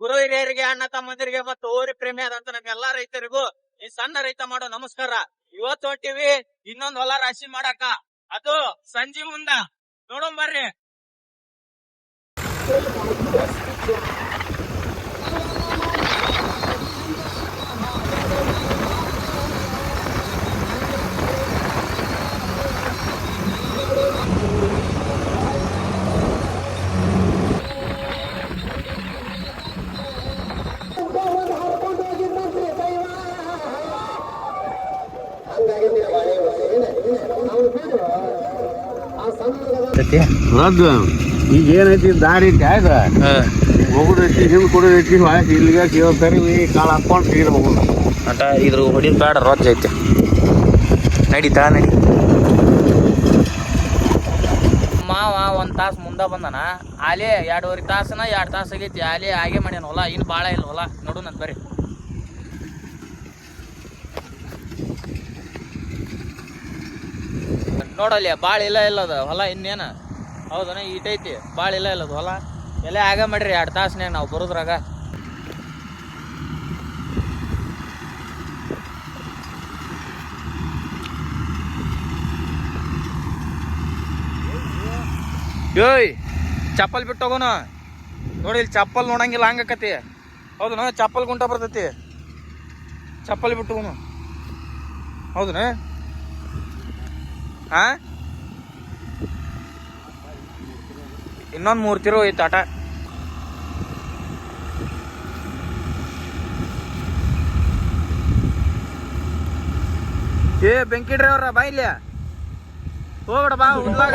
ಗುರು ಹಿರಿಯರಿಗೆ ಅಣ್ಣ ತಮ್ಮಂದಿರಿಗೆ ಮತ್ತು ಊರಿ ಪ್ರೇಮಿ ಆದಂತ ನಮ್ಮ ಎಲ್ಲಾ ರೈತರಿಗೂ ಈ ಸಣ್ಣ ರೈತ ಮಾಡೋ ನಮಸ್ಕಾರ. ಇವತ್ತು ಹೊಟ್ಟಿವಿ ಇನ್ನೊಂದ್ ಹೊಲ ರಾಶಿ ಮಾಡಾಕ. ಅದು ಸಂಜೆ ಮುಂದ. ನೋಡೋಣ ಬರ್ರಿ. ರದ್ದು. ಈಗ ಏನೈತಿ ದಾರಿ ಟ್ಯಾಗ ಹೋಗುದೈತಿ ಹಿಂದೆ ಕೊಡೋದೈತಿ ಆಯ್ತು ಇಲ್ಲಿಗೆ ಕೇಳ್ತಾರೆ ಈ ಕಾಳು ಹಾಕೊಂಡು ಸೀದ ಹೋಗುದು. ಅಟ ಇದ್ರ ಹೊಡಿನ ಬೇಡ ರೊಜ್ಜ ಐತೆ. ನಡಿ ತಳ ನಡಿ. ಮಾವ ಒಂದು ತಾಸು ಮುಂದ ಬಂದನ. ಆಲೇ ಎರಡೂವರೆ ತಾಸನ ಎರಡು ತಾಸು ಆಗೈತಿ. ಆಲೇ ಹಾಗೆ ಮಾಡ್ಯಾನ ಹೊಲ ಇನ್ ಬಾಳ ಇಲ್ಲ ಹೊಲ. ನೋಡು ನನ್ ಬರ್ರಿ ನೋಡಲ್ಲ ಬಾಳ ಇಲ್ಲ ಇಲ್ಲದ ಹೊಲ ಇನ್ನೇನ? ಹೌದನ ಐತಿ. ಬಾಳ ಇಲ್ಲ ಇಲ್ಲದು ಹೊಲ. ಎಲ್ಲ ಆಗ ಮಾಡ್ರಿ, ಎರಡು ತಾಸ್ನಾಗ ನಾವು ಬರೋದ್ರಾಗ. ಏಯ್, ಚಪ್ಪಲ್ ಬಿಟ್ಟು ಹೋಗೋಣ. ನೋಡಿ ಇಲ್ಲಿ ಚಪ್ಪಲ್ ನೋಡಂಗಿಲ್ಲ ಹಂಗಕತಿ ಹೌದನ ಚಪ್ಪಲ್ ಗುಂಟ ಬರ್ತೈತಿ. ಚಪ್ಪಲ್ ಬಿಟ್ಟು ಹೋಗೋಣ. ಹೌದನ ಹಾ ಇನ್ನೊಂದು ಮೂರು ತಿರು ಐತೆ ಆಟ ಏ ಬೆಂಕಿ ಡ್ರೈವರ ಬಾ ಇಲ್ಲಿ. ಹೋಗ್ಬೇಡ ಬಾ ಉಡ್ಲಾಗ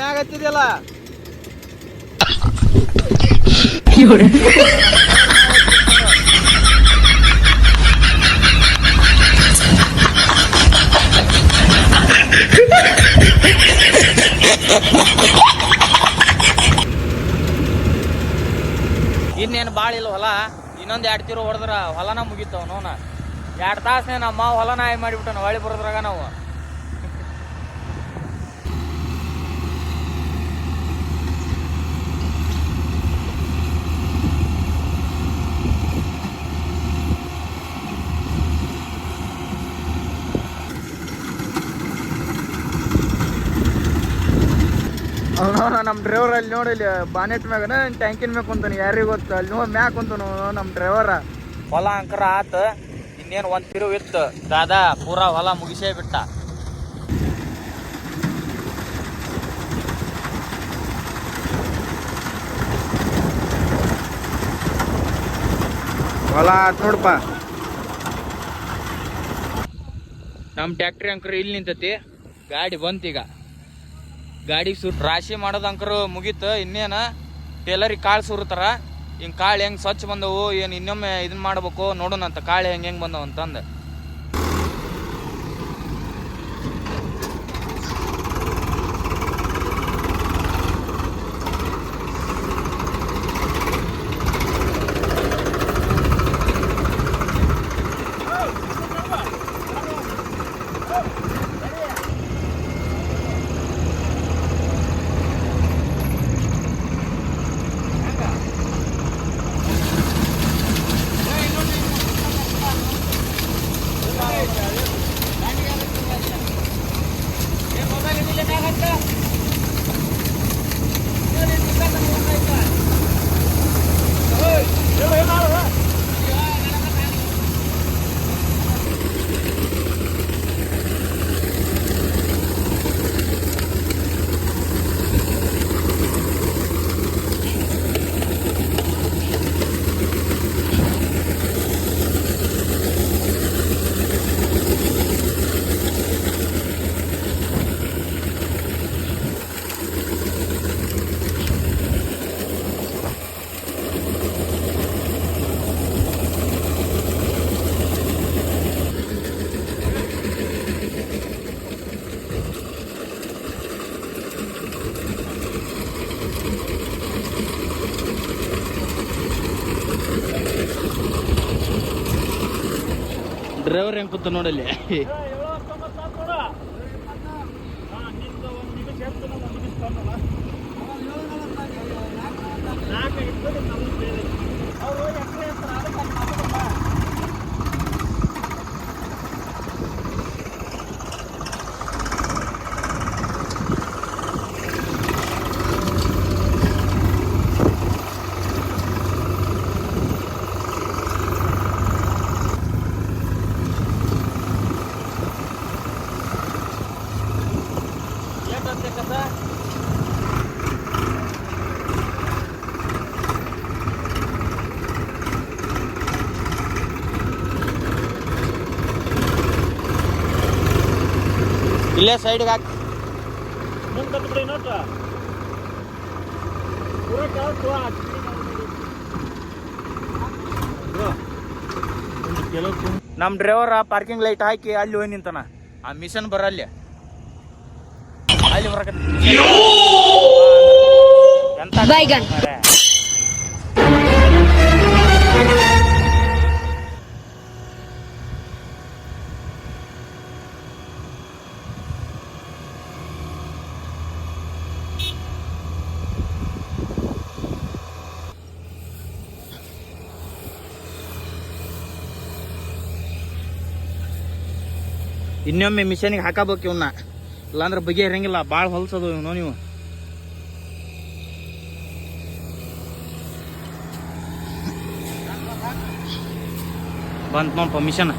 ಮ್ಯಾಗ ಇನ್ನೇನು ಭಾಳ ಇಲ್ಲ ಹೊಲ. ಇನ್ನೊಂದು ಎರಡು ತಿರು ಹೊಡೆದ್ರ ಹೊಲನ ಮುಗಿತಾವ ನೋನ. ಎರಡು ತಾಸನೇ ನಮ್ಮ ಹೊಲನ ಆಯ್ ಮಾಡಿಬಿಟ್ಟು ಹೊಳಿ ಬರೋದ್ರಾಗ ನಾವು. ಅವನು ನಮ್ಮ ಡ್ರೈವರ್ ಅಲ್ಲಿ ನೋಡಿ ಇಲ್ಲಿ ಬಾನೆಟ್ ಮ್ಯಾಗ ಟ್ಯಾಂಕಿನ ಮ್ಯಾಗ ಕುಂತಾನೆ. ಯಾರಿಗೆ ಗೊತ್ತು? ಅಲ್ಲಿ ನೋಡಿ ಮ್ಯಾಗ ಕುಂತಾನು ನಮ್ಮ ಡ್ರೈವರ ಹೊಲ ಅಂಕರ ಆತ. ಇನ್ನೇನು ಒಂದು ತಿರುವು ಇತ್ತು. ದಾದಾ ಪೂರಾ ಹೊಲ ಮುಗಿಸೇ ಬಿಟ್ಟ. ಹೊಲ ಆತ್ ನೋಡಪ್ಪ ನಮ್ಮ ಟ್ಯಾಕ್ಟ್ರಿ ಅಂಕರ್ ಇಲ್ಲಿ ನಿಂತತಿ. ಗಾಡಿ ಬಂತೀಗ ಗಾಡಿಗೆ ಸುರ್ ರಾಶಿ ಮಾಡೋದು ಅಂಕರು ಮುಗೀತು, ಇನ್ನೇನ? ಟೇಲರಿಗೆ ಕಾಳು ಸುರ್ತಾರ ಹಿಂಗೆ ಕಾಳು ಹೆಂಗೆ ಸ್ವಚ್ಛ ಬಂದವು, ಏನು ಇನ್ನೊಮ್ಮೆ ಇದನ್ನ ಮಾಡ್ಬೇಕು ನೋಡೋಣ ಅಂತ ಕಾಳು ಹೆಂಗೆ ಹೆಂಗೆ ಬಂದವು ಅಂತಂದು. ಡ್ರೈವರ್ ಹೆಂಗೆ ಕೂತ ನೋಡಲ್ಲಿ? ಸೈಡ್ಗೆ ಹಾಕಿ. ನಮ್ ಡ್ರೈವರ್ ಪಾರ್ಕಿಂಗ್ ಲೈಟ್ ಹಾಕಿ ಅಲ್ಲಿ ಹೋಗಿ ನಿಂತಾನ. ಆ ಮಿಷನ್ ಬರ ಅಲ್ಲಿ. ಬರಕ ಎಂತ ಇನ್ನೊಮ್ಮೆ ಮಿಷನಿಗೆ ಹಾಕಬೇಕು ಇವನ್ನ ಇಲ್ಲಾಂದ್ರೆ ಬಗೆಹರಂಗಿಲ್ಲ ಭಾಳ ಹೊಲಸದು ಇವನು, ನೀವು. ಬಂತು ನೋಡಪ್ಪ ಮಿಷನ್.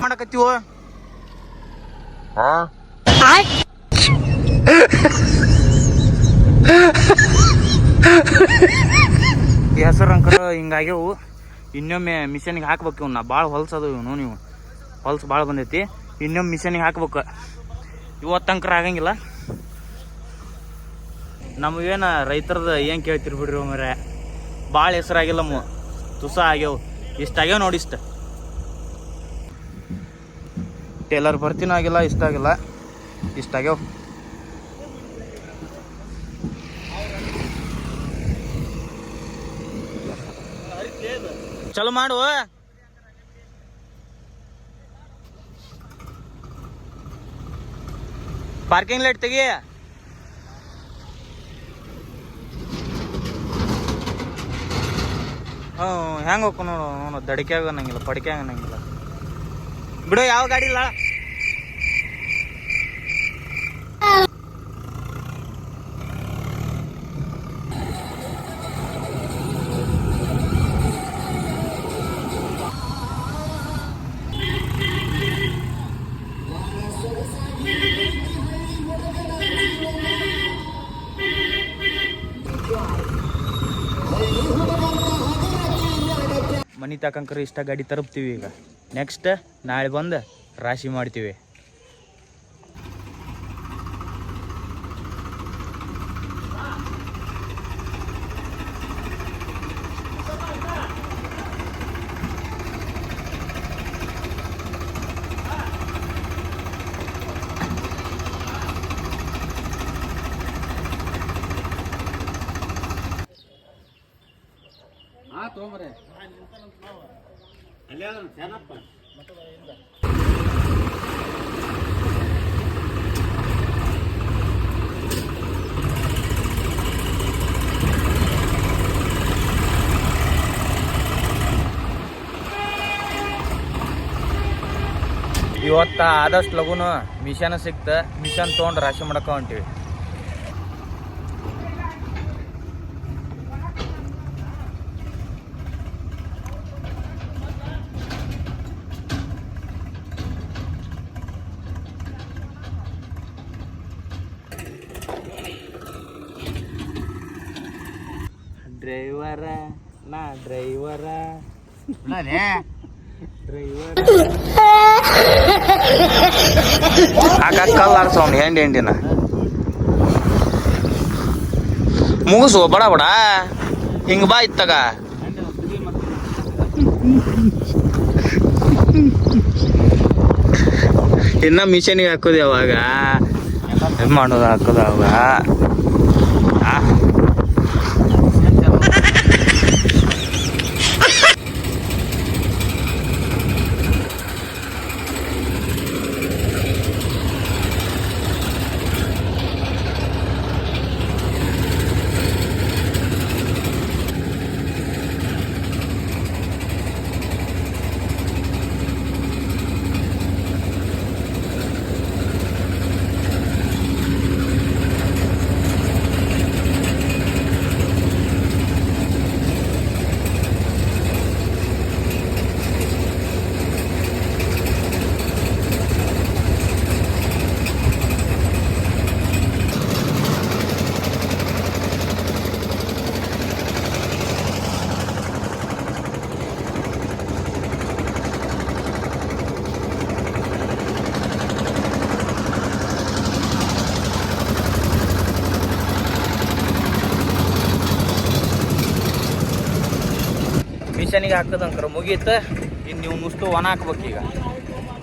ಮಾಡಕತ್ತೀವ? ಹೆಸರು ಅಂಕರ ಹಿಂಗಾಗ್ಯವು. ಇನ್ನೊಮ್ಮೆ ಮಿಷನ್ಗೆ ಹಾಕ್ಬೇಕು ಇವನ್ನ ಭಾಳ ಹೊಲಸದು ಇವನು, ನೀವು. ಹೊಲ್ಸ್ ಭಾಳ ಬಂದೈತಿ. ಇನ್ನೊಮ್ಮೆ ಮಿಷನಿಗೆ ಹಾಕ್ಬೇಕು. ಇವತ್ತಂಕರ ಆಗಂಗಿಲ್ಲ. ನಮಗೇನ ರೈತರದ ಏನು ಕೇಳ್ತಿರ್ ಬಿಡ್ರಿ ಮರೆ ಭಾಳ ಹೆಸರಾಗಿಲ್ಲ ಮು. ತುಸ ಆಗ್ಯಾವ. ಇಷ್ಟ ಆಗ್ಯಾವ ನೋಡಿ ಇಷ್ಟ. ಟೇಲರ್ ಬರ್ತೀನೂ ಆಗಿಲ್ಲ, ಇಷ್ಟ ಆಗಿಲ್ಲ. ಇಷ್ಟ ಆಗ್ಯಾವ. ಚಲೋ ಮಾಡು. ಪಾರ್ಕಿಂಗ್ ಲೈಟ್ ತೆಗಿ. ಹ್ಞೂ, ಹೆಂಗೆ ಹೋಗ್ಕೊ ನೋಡು ನೋಡು ದಡಿಕ್ಯಾಗ ಪಡಿಕೆ ಅನ್ನಂಗಿಲ್ಲ ಬಿಡು, ಯಾವ ಗಾಡಿ ಇಲ್ಲ. ತಕಂಕರ ಇಷ್ಟ ಗಾಡಿ ತರಪ್ತೀವಿ ಈಗ. ನೆಕ್ಸ್ಟ್ ನಾಳೆ ಬಂದು ರಾಶಿ ಮಾಡ್ತೀವಿ ಹಾ ತೊಗೊಂಬರ್ರಿ ಅಲ್ಲೇ ಅದನ್ನ ಚೆನ್ನಪ್ಪ ಇವತ್ತ ಆದಷ್ಟು ಲಗುನು ಮಿಷನ್ ಸಿಕ್ತ ಮಿಷನ್ ತೊಗೊಂಡು ರಾಶಿ ಮಾಡಕ ಹೊಂಟಿವಿ. ಡ್ರೈವರ ನಾ ಡ್ರೈವರ ಡ್ರೈವರ್ ಹಾಕಲ್ಲ ಸೌಂಡ್ ಹೆಂಡಿ ಹೆಂಡಿನ? ಮುಗಿಸು ಬಡ ಬಡ. ಹಿಂಗ ಬಾ ಇತ್ತಗ. ಇನ್ನ ಮಿಷನಿಗೆ ಹಾಕೋದು ಯಾವಾಗ? ಮಾಡೋದು ಹಾಕೋದು ಅವಾಗ? ಮಿಷನಿಗೆ ಹಾಕದಂಕ್ರ ಮುಗೀತ. ಇನ್ನು ನೀವು ನುಸ್ತು ಒಣ ಹಾಕ್ಬೇಕು ಈಗ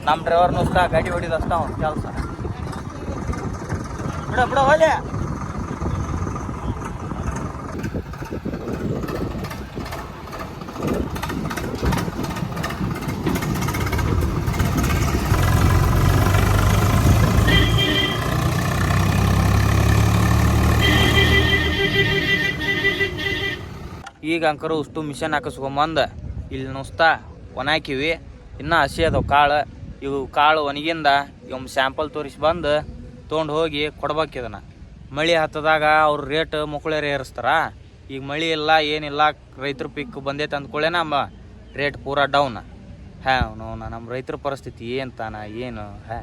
ನಮ್ಮ ಡ್ರೈವರ್ ನುಸ್ತ ಗಾಡಿ ಹೊಡಿದಷ್ಟ ಅವ್ನ ಕೆಲಸ. ಬಿಡ ಬಿಡ ಹೊಲೆ ಈಗ ಅಂಕರು ಅಷ್ಟು ಮಿಷನ್ ಹಾಕಿಸ್ಕೊಂಬಂದು, ಇಲ್ಲಿ ನುಸ್ತಾ ಒಣಾಕಿವಿ, ಇನ್ನೂ ಹಸಿ ಅದಾವೆ ಕಾಳು. ಇವು ಕಾಳು ಒಣಗಿಂದ ಇವ್ ಸ್ಯಾಂಪಲ್ ತೋರಿಸಿ ಬಂದು ತೊಗೊಂಡು ಹೋಗಿ ಕೊಡ್ಬೇಕು ಇದನ್ನ. ಮಳೆ ಹತ್ತದಾಗ ಅವ್ರ ರೇಟ್ ಮುಕ್ಕಳೇರಿ ಏರಿಸ್ತಾರ. ಈಗ ಮಳೆ ಇಲ್ಲ ಏನಿಲ್ಲ ರೈತರು ಪಿಕ್ ಬಂದೈತೆ ಅಂದ್ಕೊಳ್ಳೆ ನಮ್ಮ ರೇಟ್ ಪೂರಾ ಡೌನ್ ಹ್ಯಾ ಅವನು ನಮ್ಮ ರೈತರ ಪರಿಸ್ಥಿತಿ ಏನು ತಾನ ಏನು, ಹಾ,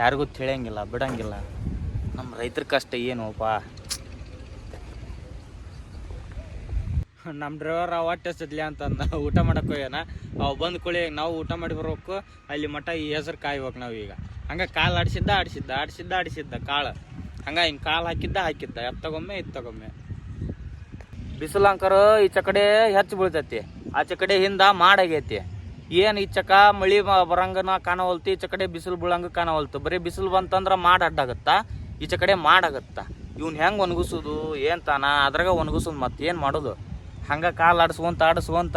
ಯಾರಿಗೂ ತಿಳಿಯಂಗಿಲ್ಲ, ಬಿಡಂಗಿಲ್ಲ. ನಮ್ಮ ರೈತರ ಕಷ್ಟ ಏನೋಪ್ಪ ನಮ್ಮ ಡ್ರೈವರ್ ಒಟ್ಟು ಎಷ್ಟಿದ್ಲಿ ಅಂತಂದ, ಊಟ ಮಾಡಕ್ಕೆ ಹೋಗ್ಯಾನ. ಅವ್ ಬಂದ ಕೂಳಿ ನಾವು ಊಟ ಮಾಡಿ ಬರ್ಬೇಕು, ಅಲ್ಲಿ ಮಟ ಈ ಹೆಸರು ಕಾಯ್ಬೇಕು ನಾವು ಈಗ. ಹಂಗ ಕಾಲು ಆಡಿಸಿದ್ದ ಆಡಿಸಿದ್ದ ಆಡಿಸಿದ್ದ ಆಡಿಸಿದ್ದ ಕಾಳು. ಹಂಗೆ ಹಿಂಗೆ ಕಾಲು ಹಾಕಿದ್ದ ಹಾಕಿದ್ದ. ಎತ್ತಗೊಮ್ಮೆ, ಇತ್ತಗೊಮ್ಮೆ. ಬಿಸಿಲು ಈ ಚಕಡೆ ಕಡೆ ಹೆಚ್ಚು ಬೀಳ್ತೈತಿ. ಆಚೆ ಕಡೆ ಹಿಂದೆ ಮಾಡಾಗೈತಿ. ಏನು ಈಚಕ ಮಳಿ ಬ- ಬರಂಗನ ಕಾಣವಲ್ತು ಈಚ ಕಡೆ ಬಿಸಿಲು ಬೀಳಂಗ ಕಾಣವಲ್ತು. ಬರೀ ಬಿಸಿಲು ಬಂತಂದ್ರೆ ಮಾಡ್ ಅಡ್ಡಾಗತ್ತಾ ಈಚ ಕಡೆ ಮಾಡಾಗತ್ತ ಇವ್ನು ಹೆಂಗೆ ಒಣಗಿಸೋದು, ಏನು ತಾನ? ಅದ್ರಾಗ ಒಣಗಿಸೋದು ಮತ್ತೆ ಏನು ಮಾಡೋದು? ಹಂಗೆ ಕಾಲು ಆಡಿಸ್ಕೊಂತ ಆಡಿಸ್ಕೊಂತ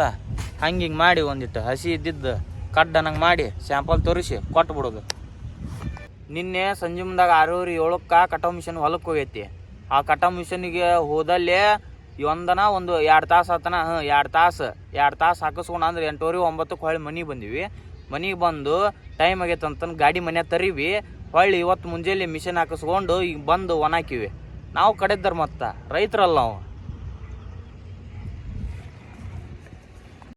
ಹಂಗೆ ಹಿಂಗೆ ಮಾಡಿ ಒಂದಿಟ್ಟು ಹಸಿ ಇದ್ದಿದ್ದು ಕಡ್ಡ ನಂಗೆ ಮಾಡಿ ಸ್ಯಾಂಪಲ್ ತೋರಿಸಿ ಕೊಟ್ಟು ಬಿಡೋದು. ನಿನ್ನೆ ಸಂಜೆ ಮುಂದಾಗ ಆರೂವರೆ ಏಳಕ್ಕೆ ಕಟಾವ್ ಮಿಷನ್ ಹೊಲಕ್ಕೆ ಹೋಗೈತಿ. ಆ ಕಟಾವ್ ಮಿಷನಿಗೆ ಹೋದಲ್ಲೇ ಒಂದನ ಒಂದು ಎರಡು ತಾಸು ಆತನ ಹ್ಞೂ ಎರಡು ತಾಸು ಎರಡು ತಾಸು ಹಾಕಿಸ್ಕೊಂಡು ಅಂದ್ರೆ ಎಂಟೂವರೆ, ಒಂಬತ್ತಕ್ಕೆ ಹೊಳ್ಳಿ ಮನೆಗೆ ಬಂದೀವಿ. ಮನೆಗೆ ಬಂದು ಟೈಮ್ ಆಗೈತೆ ಅಂತಂದು ಗಾಡಿ ಮನೆ ತರೀವಿ. ಹೊಳ್ಳಿ ಇವತ್ತು ಮುಂಜಾನೆ ಮಿಷನ್ ಹಾಕಿಸ್ಕೊಂಡು ಈಗ ಬಂದು ಒಣಾಕಿವಿ. ನಾವು ಕಡೆದ್ದರು ಮತ್ತೆ, ರೈತರಲ್ಲ ನಾವು